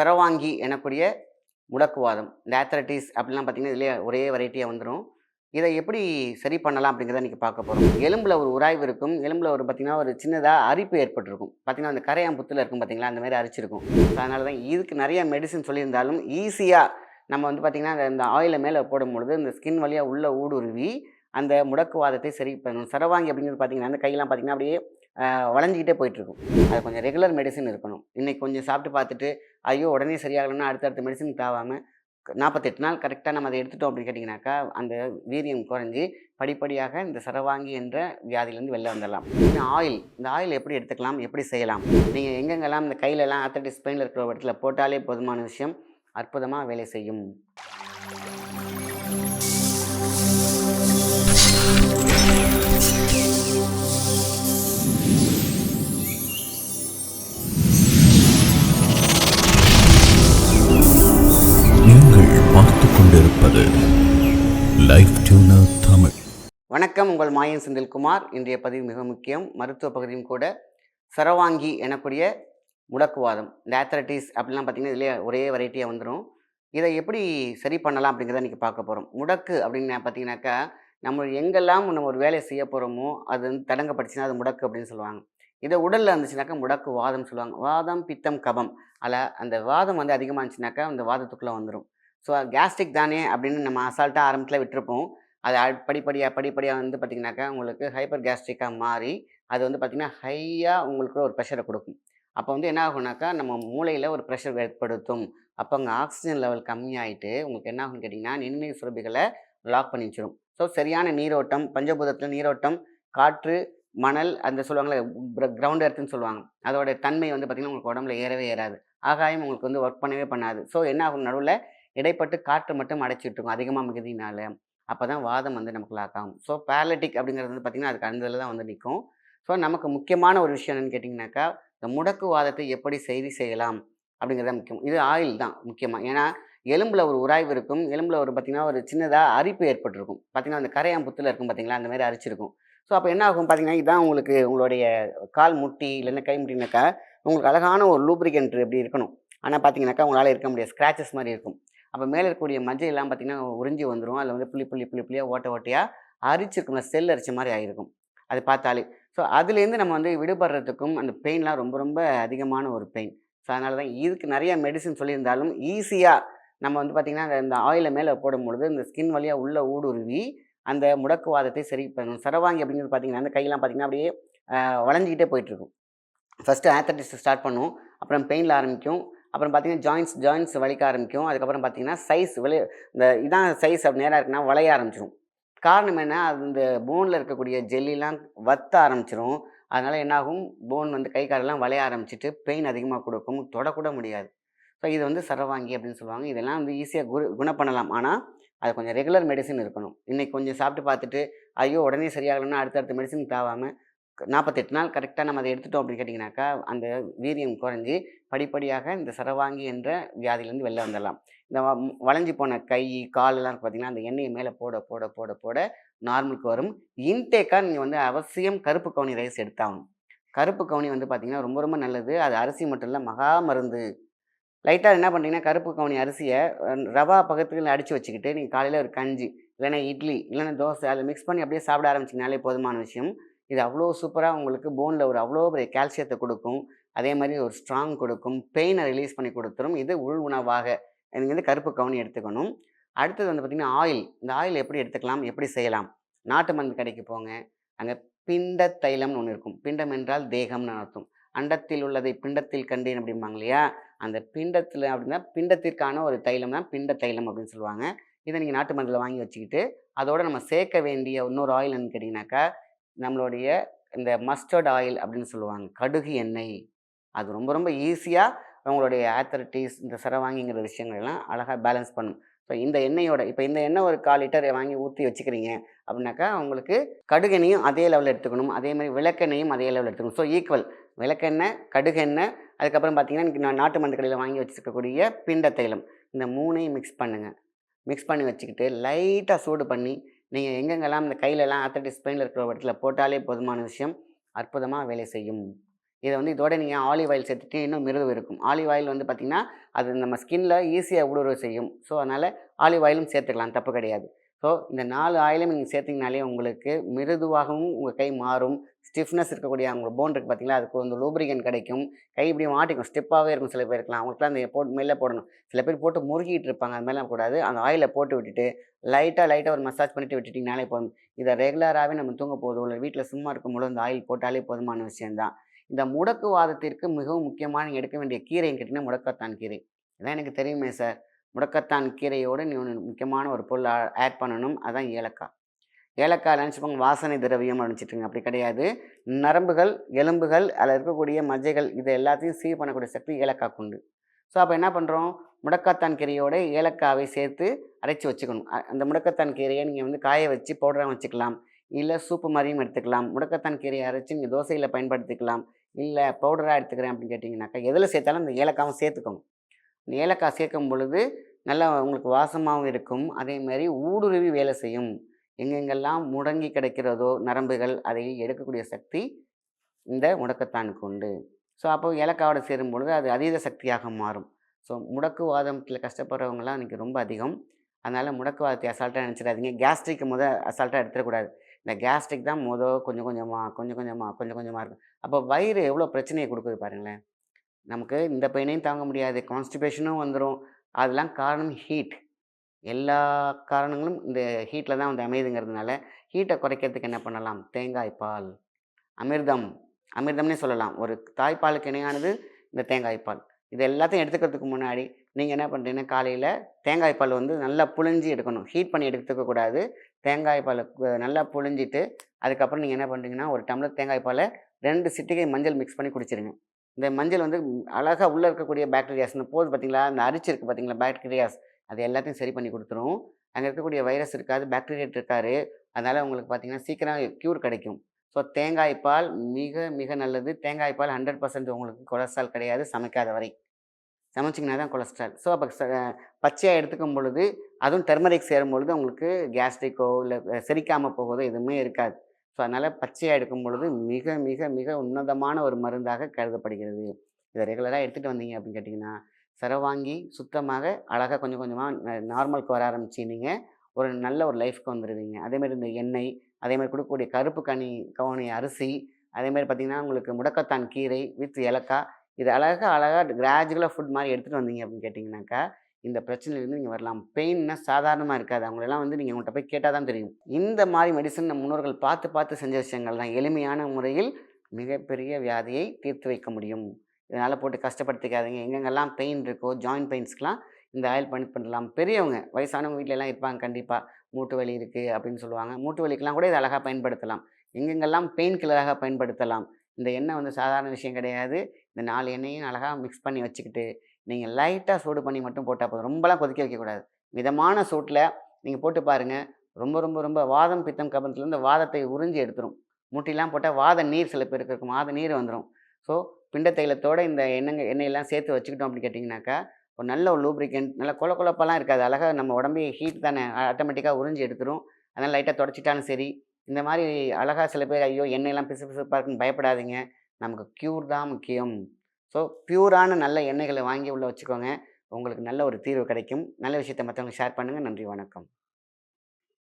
சரவாங்கி எனக்கூடிய முடக்குவாதம். இந்த ஆத்தரட்டிஸ் அப்படிலாம் பார்த்தீங்கன்னா இதுலேயே ஒரே வெரைட்டியாக வந்துடும் இதை எப்படி சரி பண்ணலாம் அப்படிங்கிறத இன்றைக்கி பார்க்க போகிறோம் எலும்பில் ஒரு உராய்வு இருக்கும். எலும்பில் ஒரு பார்த்திங்கன்னா ஒரு சின்னதாக அரிப்பு ஏற்பட்டிருக்கும். பார்த்திங்கன்னா அந்த கரையாம்புத்தில் இருக்கும் பார்த்திங்களா? அந்த மாதிரி அரிச்சிருக்கும். அதனால தான் இதுக்கு நிறைய மெடிசன் சொல்லியிருந்தாலும் ஈஸியாக நம்ம வந்து பார்த்திங்கன்னா அந்த- இந்த ஆயிலை மேலே போடும்பொழுது இந்த ஸ்கின் வழியாக உள்ள ஊடுருவி அந்த முடக்குவாதத்தை சரி பண்ணணும். சரவாங்கி அப்படிங்கிறது பார்த்திங்கன்னா அந்த கையெல்லாம் பார்த்திங்கன்னா அப்படியே வளைஞ்சிக்கிட்டே போயிட்டுருக்கும். அது கொஞ்சம் ரெகுலர் மெடிசின் இருக்கணும். இன்றைக்கி கொஞ்சம் சாப்பிட்டு பார்த்துட்டு ஐயோ உடனே சரியாகலைன்னா அடுத்தடுத்த மெடிசின் தாவாமல் நாற்பத்தெட்டு நாள் கரெக்டாக நம்ம அதை எடுத்துட்டோம் அப்படின்னு கேட்டிங்கனாக்கா அந்த வீரியம் குறைஞ்சி படிப்படியாக இந்த சரவாங்கி என்ற வியாதியிலேருந்து வெளில வந்துடலாம். இந்த ஆயில் இந்த ஆயில் எப்படி எடுத்துக்கலாம் எப்படி செய்யலாம்? நீங்கள் எங்கெங்கெல்லாம் இந்த கையிலலாம் ஆத்தட்டிஸ் ஸ்பெயினில் இருக்கிற இடத்துல போட்டாலே போதுமான விஷயம் அற்புதமாக வேலை செய்யும். வணக்கம் உங்கள் மாயன் செந்தில்குமார். இன்றைய பதிவு மிக முக்கியம். மருத்துவ பகுதியும் கூட சரவாங்கி எனக்கூடிய முடக்குவாதம். இந்த ஆத்தரட்டிஸ் அப்படிலாம் பார்த்தீங்கன்னா இதுலேயே ஒரே வெரைட்டியாக வந்துடும் இதை எப்படி சரி பண்ணலாம் அப்படிங்கிறத இன்றைக்கி பார்க்க போகிறோம் முடக்கு அப்படின்னு பார்த்தீங்கன்னாக்கா நம்ம எங்கெல்லாம் நம்ம ஒரு வேலையை செய்ய போகிறோமோ அது வந்து தடங்கப்பட்டுச்சுன்னா அது முடக்கு அப்படின்னு சொல்லுவாங்க. இதை உடலில் இருந்துச்சுனாக்கா முடக்கு வாதம் சொல்லுவாங்க. வாதம் பித்தம் கபம். அதில் அந்த வாதம் வந்து அதிகமாக இருந்துச்சுனாக்கா அந்த வாதத்துக்குள்ளே வந்துடும் ஸோ கேஸ்ட்ரிக் தானே அப்படின்னு நம்ம அசால்ட்டாக ஆரம்பத்தில் விட்டுருப்போம். அது அ- படிப்படியாக படிப்படியாக வந்து பார்த்திங்கனாக்கா உங்களுக்கு ஹைப்பர் கேஸ்ட்ரிக்காக மாறி அது வந்து பார்த்திங்கன்னா ஹையாக உங்களுக்கு ஒரு ப்ரெஷரை கொடுக்கும். அப்போ வந்து என்ன ஆகும்னாக்கா நம்ம மூளையில் ஒரு ப்ரெஷர் ஏற்படுத்தும். அப்போ அங்கே ஆக்சிஜன் லெவல் கம்மியாயிட்டு உங்களுக்கு என்ன ஆகும்னு கேட்டிங்கன்னா நிணநீர் சுரபிகளை லாக் பண்ணி வச்சிடும் ஸோ சரியான நீரோட்டம் பஞ்சபூதத்தில் நீரோட்டம் காற்று மணல் அந்த சொல்லுவாங்களே கிரவுண்ட் எர்த்துன்னு சொல்லுவாங்க. அதோட தன்மை வந்து பார்த்திங்கன்னா உங்களுக்கு உடம்புல ஏறவே ஏறாது. ஆகாயம் உங்களுக்கு வந்து ஒர்க் பண்ணவே பண்ணாது. ஸோ என்ன ஆகும் நடுவில் இடைப்பட்டு காற்று மட்டும் அடைச்சிட்டுருக்கும் அதிகமாக மிகுதினால. அப்போ தான் வாதம் வந்து நமக்கு லாக் ஆகும். ஸோ பேரலிட்டிக் அப்படிங்கிறது வந்து பார்த்திங்கன்னா அதுக்கு அந்த தான் வந்து நிற்கும் ஸோ நமக்கு முக்கியமான ஒரு விஷயம் என்னென்னு கேட்டிங்கனாக்கா இந்த முடக்கு வாதத்தை எப்படி சரி செய்யலாம் அப்படிங்கிறது முக்கியம். இது ஆயில் தான் முக்கியமாக ஏன்னா எலும்பில் ஒரு உராய்வு இருக்கும். எலும்பில் ஒரு பார்த்திங்கன்னா ஒரு சின்னதாக அரிப்பு ஏற்பட்டிருக்கும். பார்த்திங்கன்னா அந்த கரையாம்புத்தில் இருக்கும் பார்த்திங்களா அந்த மாதிரி அரிச்சிருக்கும். ஸோ அப்போ என்ன ஆகும் பார்த்தீங்கன்னா இதான் உங்களுக்கு உங்களுடைய கால் முட்டி இல்லைன்னா கை முட்டினாக்கா உங்களுக்கு அழகான ஒரு லூப்ரிகன்ட் எப்படி இருக்கணும். ஆனால் பார்த்தீங்கன்னாக்கா உங்களால் இருக்க முடியாது. ஸ்க்ராச்சஸ் மாதிரி இருக்கும். அப்போ மேலே இருக்கக்கூடிய மஞ்சள் எல்லாம் பார்த்தீங்கன்னா உறிஞ்சி வந்துடும் அதில் வந்து புள்ளி புள்ளி புள்ளி புள்ளியாக ஓட்ட ஓட்டையாக அரிச்சிருக்கும். செல் அரிச்ச மாதிரி ஆகிருக்கும் அது பார்த்தாலே. ஸோ அதுலேருந்து நம்ம வந்து விடுபடுறதுக்கும் அந்த பெயின்லாம் ரொம்ப ரொம்ப அதிகமான ஒரு பெயின் ஸோ அதனால தான் இதுக்கு நிறையா மெடிசின் சொல்லியிருந்தாலும் ஈஸியாக நம்ம வந்து பார்த்திங்கன்னா அந்த- இந்த ஆயிலை மேலே போடும்பொழுது இந்த ஸ்கின் வழியாக உள்ளே ஊடுருவி அந்த முடக்குவாதத்தை சரி பண்ணணும். சரவாங்கி அப்படிங்கிறது பார்த்தீங்கன்னா அந்த கையெல்லாம் பார்த்திங்கன்னா அப்படியே வளைஞ்சிக்கிட்டே போயிட்டுருக்கும். ஃபஸ்ட்டு ஆத்தட்டிஸ் ஸ்டார்ட் பண்ணும். அப்புறம் பெயினில் ஆரம்பிக்கும். அப்புறம் பார்த்தீங்கன்னா ஜாயின்ஸ் ஜாயின்ஸ் வலிக்க ஆரம்பிக்கும். அதுக்கப்புறம் பார்த்தீங்கன்னா சைஸ் விளை இந்த இதான் சைஸ் அப்படி நேராக இருக்குன்னா வளைய ஆரம்பிச்சிடும் காரணம் என்ன? அது இந்த போனில் இருக்கக்கூடிய ஜெல்லிலாம் வத்த ஆரம்பிச்சிடும் அதனால் என்னாகும்? போன் வந்து கை காலெல்லாம் வளைய ஆரம்பிச்சிட்டு பெயின் அதிகமாக கொடுக்கும். தொடக்கூட முடியாது. ஸோ இது வந்து சரவாங்கி அப்படின்னு சொல்லுவாங்க. இதெல்லாம் வந்து ஈஸியாக குரு குணம் பண்ணலாம். ஆனால் அது கொஞ்சம் ரெகுலர் மெடிசின் இருக்கணும். இன்றைக்கி கொஞ்சம் சாப்பிட்டு பார்த்துட்டு ஐயோ உடனே சரியாகலன்னா அடுத்தடுத்த மெடிசின் தேவாமல் நாற்பத்தெட்டு நாள் கரெக்டாக நம்ம அதை எடுத்துட்டோம் அப்படின்னு கேட்டிங்கனாக்கா அந்த வீரியம் குறைஞ்சி படிப்படியாக இந்த சரவாங்கி என்ற வியாதியிலேருந்து வெளில வந்துடலாம். இந்த வ- வளைஞ்சு போன கை காலெல்லாம் இருக்கு பார்த்தீங்கன்னா அந்த எண்ணெயை மேலே போட போட போட போட நார்மலுக்கு வரும். இன்டேக்காக நீங்கள் வந்து அவசியம் கருப்பு கவுனி ரைஸ் எடுத்தாகணும். கருப்பு கவுனி வந்து பார்த்தீங்கன்னா ரொம்ப ரொம்ப நல்லது. அது அரிசி மட்டும் இல்லை மகா மருந்து. லைட்டாக என்ன பண்ணுறீங்கன்னா கருப்பு கவுனி அரிசியை ரவா பக்கத்துக்கு அடித்து வச்சுக்கிட்டு நீங்கள் காலையில் ஒரு கஞ்சி இல்லைன்னா இட்லி இல்லைன்னா தோசை அதில் மிக்ஸ் பண்ணி அப்படியே சாப்பிட ஆரம்பிச்சிங்கனாலே போதுமான விஷயம். இது அவ்வளோ சூப்பராக உங்களுக்கு போனில் ஒரு அவ்வளோ பெரிய கால்சியத்தை கொடுக்கும். அதே மாதிரி ஒரு ஸ்ட்ராங் கொடுக்கும். பெயினை ரிலீஸ் பண்ணி கொடுத்துரும். இது உள் உணவாக. நீங்கள் வந்து கருப்பு கவுனி எடுத்துக்கணும். அடுத்தது வந்து பார்த்திங்கன்னா ஆயில் இந்த ஆயில் எப்படி எடுத்துக்கலாம்? எப்படி செய்யலாம்? நாட்டு மருந்து கடைக்கு போங்க. அங்கே பிண்ட தைலம்னு ஒன்று இருக்கும். பிண்டம் என்றால் தேகம்னு அர்த்தம். அண்டத்தில் உள்ளதை பிண்டத்தில் கண்டேன் அப்படிம்பாங்க இல்லையா? அந்த பிண்டத்தில் அப்படின்னா பிண்டத்திற்கான ஒரு தைலம் தான் பிண்ட தைலம் அப்படின்னு சொல்லுவாங்க. இதை நீங்கள் நாட்டு மருந்தில் வாங்கி வச்சுக்கிட்டு அதோட நம்ம சேர்க்க வேண்டிய இன்னொரு ஆயில் என்னன்னு கேட்டிங்கனாக்கா நம்மளுடைய இந்த மஸ்டர்ட் ஆயில் அப்படின்னு சொல்லுவாங்க. கடுகு எண்ணெய். அது ரொம்ப ரொம்ப ஈஸியாக உங்களுடைய ஆத்தரிட்டிஸ் இந்த சரவாங்கிங்கிற விஷயங்கள் எல்லாம் அழகாக பேலன்ஸ் பண்ணும். ஸோ இந்த எண்ணெயோட இப்போ இந்த எண்ணெய் ஒரு கால் லிட்டர் வாங்கி ஊற்றி வச்சுக்கிறீங்க அப்படின்னாக்கா உங்களுக்கு கடுகெண்ணையும் அதே லெவலில் எடுத்துக்கணும். அதே மாதிரி விளக்கெண்ணையும் அதே லெவலில் எடுத்துக்கணும். ஸோ ஈக்குவல் விளக்கெண்ணெய் கடுகெண்ணெய் அதுக்கப்புறம் பார்த்தீங்கன்னா இன்றைக்கி நான் நாட்டு மருந்து கடையில் வாங்கி வச்சுருக்கக்கூடிய பிண்ட தைலம். இந்த மூணையும் மிக்ஸ் பண்ணுங்கள் மிக்ஸ் பண்ணி வச்சுக்கிட்டு லைட்டாக சூடு பண்ணி நீங்கள் எங்கெங்கெல்லாம் இந்த கையிலலாம் ஆத்தட்டிஸ் ஸ்பெயினில் இருக்கிற இடத்துல போட்டாலே போதுமான விஷயம் அற்புதமாக வேலை செய்யும். இதை வந்து இதோட நீங்கள் ஆலிவ் ஆயில் சேர்த்துட்டு இன்னும் மிருது இருக்கும். ஆலிவ் ஆயில் வந்து பார்த்திங்கன்னா அது நம்ம ஸ்கின்ல ஈஸியாக ஊடுருவ செய்யும். ஸோ அதனால் ஆலிவ் ஆயிலும் சேர்த்துக்கலாம் தப்பு கிடையாது. ஸோ இந்த நாலு ஆயிலும் நீங்கள் சேர்த்திங்கனாலே உங்களுக்கு மிருதுவாகவும் உங்கள் கை மாறும். ஸ்டிஃப்னஸ் இருக்கக்கூடிய அவங்க போன் இருக்குது பார்த்தீங்களா அதுக்கு வந்து லூப்ரிகன் கிடைக்கும். கை இப்படி மாட்டிக்கும். ஸ்டிப்பாகவே இருக்கும் சில பேருக்குலாம் அவங்களுக்குலாம் அந்த போட்டு மேலே போடணும். சில பேர் போட்டு முறுக்கிட்டு இருப்பாங்க. அது மாதிரிலாம் கூடாது. அந்த ஆயிலை போட்டு விட்டுட்டு லைட்டாக லைட்டாக ஒரு மசாஜ் பண்ணிட்டு விட்டுட்டிங்கனாலே போதும். இதை ரெகுலராகவே நம்ம தூங்க போதும் இல்லை வீட்டில் சும்மா இருக்கும்போது அந்த ஆயில் போட்டாலே போதுமான விஷயம்தான். இந்த முடக்குவாதத்திற்கு மிகவும் முக்கியமான எடுக்க வேண்டிய கீரைன்னு கேட்டிங்கன்னா முடக்கத்தான் கீரை. இதான் எனக்கு தெரியுமே சார் முடக்கத்தான் கீரையோடு நீ ஒன்று முக்கியமான ஒரு பொருள் ஆட் பண்ணணும். அதான் ஏலக்காய். ஏலக்காய் நினச்சிப்போங்க வாசனை திரவியம் நினச்சிட்டுங்க அப்படி கிடையாது. நரம்புகள் எலும்புகள் அதில் இருக்கக்கூடிய மஜ்ஜைகள் இது எல்லாத்தையும் சீர் பண்ணக்கூடிய சக்தி ஏலக்காய் உண்டு. ஸோ அப்போ என்ன பண்ணுறோம் முடக்கத்தான் கீரையோட ஏலக்காவை சேர்த்து அரைச்சி வச்சுக்கணும். அந்த முடக்கத்தான் கீரையை நீங்கள் வந்து காய வச்சு பவுடராக வச்சுக்கலாம். இல்லை சூப்பு மாதிரியும் எடுத்துக்கலாம். முடக்கத்தான் கீரையை அரைச்சி நீங்கள் தோசையில் பயன்படுத்திக்கலாம். இல்லை பவுடராக எடுத்துக்கிறேன் அப்படின்னு கேட்டிங்கனாக்கா எதில் சேர்த்தாலும் அந்த ஏலக்காவும் சேர்த்துக்கோங்க. ஏலக்காய் சேர்க்கும் பொழுது நல்லா உங்களுக்கு வாசமாகவும் இருக்கும். அதே மாதிரி ஊடுருவி வேலை செய்யும். எங்கெங்கெல்லாம் முடங்கி கிடக்கிறதோ நரம்புகள் அதை எடுக்கக்கூடிய சக்தி இந்த முடக்கத்தானுக்கு உண்டு. ஸோ அப்போ ஏலக்காவோட சேரும் பொழுது அது அதீத சக்தியாக மாறும். ஸோ முடக்குவாதத்தில் கஷ்டப்படுறவங்கலாம் இன்றைக்கி ரொம்ப அதிகம். அதனால் முடக்குவாதத்தை அசால்ட்டாக நினச்சிடாதீங்க. கேஸ்ட்ரிக்கு முத அசால்ட்டாக எடுத்துடக்கூடாது. இந்த கேஸ்ட்ரிக் தான் முத கொஞ்சம் கொஞ்சமாக கொஞ்சம் கொஞ்சமாக கொஞ்சம் கொஞ்சமாக இருக்கும். அப்போ வயிறு எவ்வளோ பிரச்சனையை கொடுக்குது பாருங்களேன். நமக்கு இந்த பெயினையும் தாங்க முடியாது. கான்ஸ்டிபேஷனும் வந்துடும் அதெல்லாம் காரணம் ஹீட் எல்லா காரணங்களும் இந்த ஹீட்டில் தான் வந்து அமையுதுங்கிறதுனால ஹீட்டை குறைக்கிறதுக்கு என்ன பண்ணலாம்? தேங்காய் பால். அமிர்தம். அமிர்தம்னே சொல்லலாம். ஒரு தாய்ப்பாலுக்கு இணையானது இந்த தேங்காய் பால். இது எல்லாத்தையும் எடுத்துக்கிறதுக்கு முன்னாடி நீங்கள் என்ன பண்ணுறீங்கன்னா காலையில் தேங்காய் பால் வந்து நல்லா புழிஞ்சி எடுக்கணும். ஹீட் பண்ணி எடுத்துக்கக்கூடாது தேங்காய் பால் நல்லா புழிஞ்சிட்டு அதுக்கப்புறம் நீங்கள் என்ன பண்ணுறீங்கன்னா ஒரு டம்ளர் தேங்காய் பாலை ரெண்டு சிட்டிகை மஞ்சள் மிக்ஸ் பண்ணி குடிச்சிருங்க. இந்த மஞ்சள் வந்து அழகாக உள்ளே இருக்கக்கூடிய பாக்டீரியாஸ் இந்த போது பார்த்தீங்களா? இந்த அரிச்சு இருக்குது பார்த்தீங்களா? பாக்டீரியாஸ் அது எல்லாத்தையும் சரி பண்ணி கொடுத்துரும். அங்கே இருக்கக்கூடிய வைரஸ் இருக்காது பாக்டீரியா இருக்காரு. அதனால் உங்களுக்கு பார்த்தீங்கன்னா சீக்கிரம் க்யூர் கிடைக்கும். ஸோ தேங்காய் பால் மிக மிக நல்லது. தேங்காய் பால் ஹண்ட்ரட் பர்சன்ட் உங்களுக்கு கொலஸ்ட்ரால் கிடையாது சமைக்காத வரை. சமைச்சிங்கன்னா தான் கொலஸ்ட்ரால் ஸோ அப்போ பச்சையாக எடுத்துக்கும் பொழுது அதுவும் டெர்மரிக் சேரும் பொழுது உங்களுக்கு கேஸ்ட்ரிக்கோ இல்லை செரிக்காமல் போகுதோ எதுவுமே இருக்காது. ஸோ அதனால் பச்சையாக எடுக்கும் பொழுது மிக மிக மிக உன்னதமான ஒரு மருந்தாக கருதப்படுகிறது. இதை ரெகுலராக எடுத்துகிட்டு வந்தீங்க அப்படின்னு கேட்டிங்கன்னா சரவாங்கி சுத்தமாக அழகாக கொஞ்சம் கொஞ்சமாக நார்மலுக்கு வர ஆரம்பிச்சு நீங்கள் ஒரு நல்ல ஒரு லைஃப்க்கு வந்துடுவீங்க அதேமாதிரி இந்த எண்ணெய் அதேமாதிரி கொடுக்கக்கூடிய கருப்பு கனி கவனி அரிசி அதேமாதிரி பார்த்திங்கன்னா உங்களுக்கு முடக்கத்தான் கீரை வித் ஏலக்காய் இது அழகாக அழகாக கிராஜுவலாக ஃபுட் மாதிரி எடுத்துகிட்டு வந்தீங்க அப்படின்னு கேட்டிங்கனாக்கா இந்த பிரச்சனையிலேருந்து நீங்கள் வரலாம். பெயின்னா சாதாரணமாக இருக்காது. அவங்களெல்லாம் வந்து நீங்கள் உங்கள்கிட்ட போய் கேட்டால் தான் தெரியும். இந்த மாதிரி மெடிசன் நம் முன்னோர்கள் பார்த்து பார்த்து செஞ்ச விஷயங்கள் தான். எளிமையான முறையில் மிகப்பெரிய வியாதியை தீர்த்து வைக்க முடியும். இதனால் போட்டு கஷ்டப்படுத்திக்காதீங்க. எங்கெங்கெல்லாம் பெயின் இருக்கோ ஜாயின் பெயின்ஸ்க்கெலாம் இந்த ஆயில் பண்ணி பண்ணலாம். பெரியவங்க வயசானவங்க வீட்ல எல்லாம் இருப்பாங்க. கண்டிப்பாக மூட்டு வலி இருக்குது அப்படின்னு சொல்லுவாங்க. மூட்டு வலிக்கெலாம் கூட இதை அழகாக பயன்படுத்தலாம். எங்கெங்கெல்லாம் பெயின் கில்லராக பயன்படுத்தலாம். இந்த எண்ணெய் வந்து சாதாரண விஷயம் கிடையாது. இந்த நாலு எண்ணெயும் அழகாக மிக்ஸ் பண்ணி வச்சுக்கிட்டு நீங்கள் லைட்டாக சூடு பண்ணி மட்டும் போட்டால் போதும். ரொம்பலாம் கொதிக்க வைக்கக்கூடாது. மிதமான சூட்டில் நீங்கள் போட்டு பாருங்கள் ரொம்ப ரொம்ப ரொம்ப வாதம் பித்தம் கபத்துலேருந்து வாதத்தை உறிஞ்சி எடுத்துரும். முட்டிலாம் போட்டால் வாத நீர் சில பேருக்கு இருக்கும். வாத நீர் வந்துடும் ஸோ பிண்ட தைலத்தோடு இந்த எண்ணெய் எண்ணெயெல்லாம் சேர்த்து வச்சுக்கிட்டோம் அப்படின்னு கேட்டிங்கனாக்கா ஒரு நல்ல ஒரு லூப்ரிகன்ட் நல்ல கொல கொலப்பெல்லாம் இருக்காது. அழகாக நம்ம உடம்பே ஹீட் தானே ஆட்டோமேட்டிக்காக உறிஞ்சி எடுத்துரும். அதனால் லைட்டாக தொடச்சிட்டாலும் சரி. இந்த மாதிரி அழகாக சில பேர் ஐயோ எண்ணெயெல்லாம் பிசு பிசுப்பாக இருக்குன்னு பயப்படாதீங்க. நமக்கு க்யூர் தான் முக்கியம். ஸோ பியூரான நல்ல எண்ணெய்களை வாங்கி உள்ளே வச்சுக்கோங்க. உங்களுக்கு நல்ல ஒரு தீர்வு கிடைக்கும். நல்ல விஷயத்தை மற்றவங்களுக்கு ஷேர் பண்ணுங்கள் நன்றி வணக்கம்.